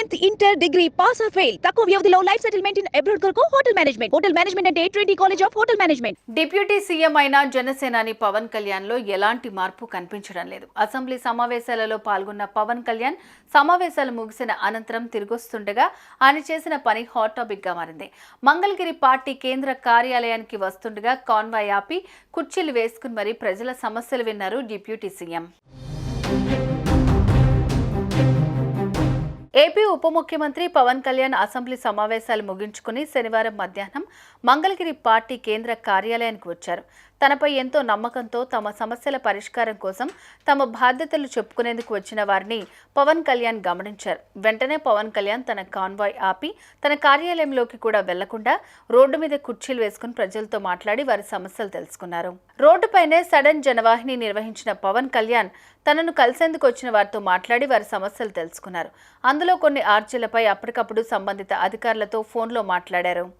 Tenth inter degree pass or fail. తక్కువ వ్యవధిలో life settlement in abroad కొరకు hotel management. Hotel management అంటే twenty college of hotel management. Deputy CM అయిన జనసేనాని పవన్ కళ్యాణ్లో ఎలాంటి మార్పు కనిపించడం లేదు. అసెంబ్లీ సమావేశాలలో పాల్గొన్న పవన్ కళ్యాణ్ సమావేశాలు ముగిసిన అనంతరం తిరిగొస్తుండగా ఆయన చేసిన పని హాట్ టాపిక్గా మారింది. మంగళగిరి పార్టీ కేంద్ర కార్యాలయానికి వస్తుండగా కాన్వాయ్ ఆపి కుర్చీలు వేసుకుని మరీ ప్రజల సమస్యలు విన్నారు డిప్యూటీ సీఎం. ఏపీ ఉప ముఖ్యమంత్రి పవన్ కళ్యాణ్ అసెంబ్లీ సమావేశాలు ముగించుకుని శనివారం మధ్యాహ్నం మంగళగిరి పార్టీ కేంద్ర కార్యాలయానికి వచ్చారు. తనపై ఎంతో నమ్మకంతో తమ సమస్యల పరిష్కారం కోసం తమ బాధ్యతలు చెప్పుకునేందుకు వచ్చిన వారిని పవన్ కళ్యాణ్ గమనించారు. వెంటనే పవన్ కళ్యాణ్ తన కాన్వాయ్ ఆపి తన కార్యాలయంలోకి కూడా వెళ్ళకుండా రోడ్డు మీద కుర్చీలు వేసుకుని ప్రజలతో మాట్లాడి వారి సమస్యలు తెలుసుకున్నారు. రోడ్డుపైనే సడన్ జనవాహిని నిర్వహించిన పవన్ కళ్యాణ్ తనను కలిసేందుకు వచ్చిన వారితో మాట్లాడి వారి సమస్యలు తెలుసుకున్నారు. అందులో కొన్ని ఆర్జీలపై అప్పటికప్పుడు సంబంధిత అధికారులతో ఫోన్లో మాట్లాడారు.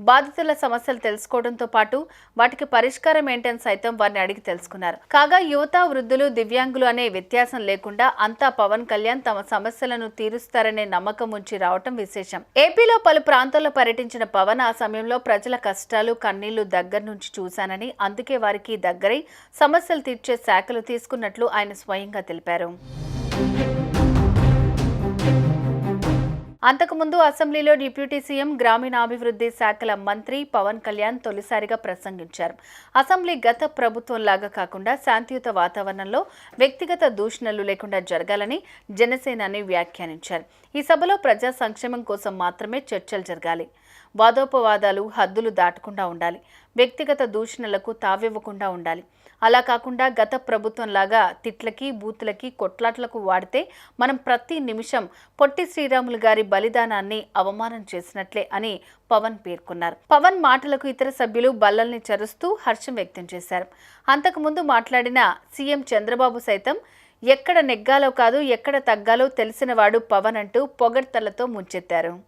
బాధితుల సమస్యలు తెలుసుకోవడంతో పాటు వాటికి పరిష్కారం ఏంటని సైతం వారిని అడిగి తెలుసుకున్నారు. కాగా యువత వృద్ధులు దివ్యాంగులు అనే వ్యత్యాసం లేకుండా అంతా పవన్ కళ్యాణ్ తమ సమస్యలను తీరుస్తారనే నమ్మకం ఉంచి రావటం విశేషం. ఏపీలో పలు ప్రాంతాల్లో పర్యటించిన పవన్ ఆ సమయంలో ప్రజల కష్టాలు కన్నీళ్ళు దగ్గర నుంచి చూశానని అందుకే వారికి దగ్గరై సమస్యలు తీర్చే శాఖలు తీసుకున్నట్లు ఆయన స్వయంగా తెలిపారు. అంతకుముందు అసెంబ్లీలో డిప్యూటీ సీఎం గ్రామీణాభివృద్ధి శాఖల మంత్రి పవన్ కళ్యాణ్ తొలిసారిగా ప్రసంగించారు. అసెంబ్లీ గత ప్రభుత్వం లాగా కాకుండా శాంతియుత వాతావరణంలో వ్యక్తిగత దూషణలు లేకుండా జరగాలని జనసేనాని వ్యాఖ్యానించారు. ఈ సభలో ప్రజా సంక్షేమం కోసం మాత్రమే చర్చలు జరగాలి. వాదోపవాదాలు హద్దులు దాటకుండా ఉండాలి. వ్యక్తిగత దూషణలకు తావివ్వకుండా ఉండాలి. అలా కాకుండా గత ప్రభుత్వం లాగా తిట్లకి బూతులకి కొట్లాట్లకు వాడితే మనం ప్రతి నిమిషం పొట్టి శ్రీరాములు గారి బలిదానాన్ని అవమానం చేసినట్లే అని పవన్ పేర్కొన్నారు. పవన్ మాటలకు ఇతర సభ్యులు బల్లల్ని చరుస్తూ హర్షం వ్యక్తం చేశారు. అంతకుముందు మాట్లాడిన సీఎం చంద్రబాబు సైతం ఎక్కడ నెగ్గాలో కాదు ఎక్కడ తగ్గాలో తెలిసినవాడు పవన్ అంటూ పొగడ్తలతో ముంచెత్తారు.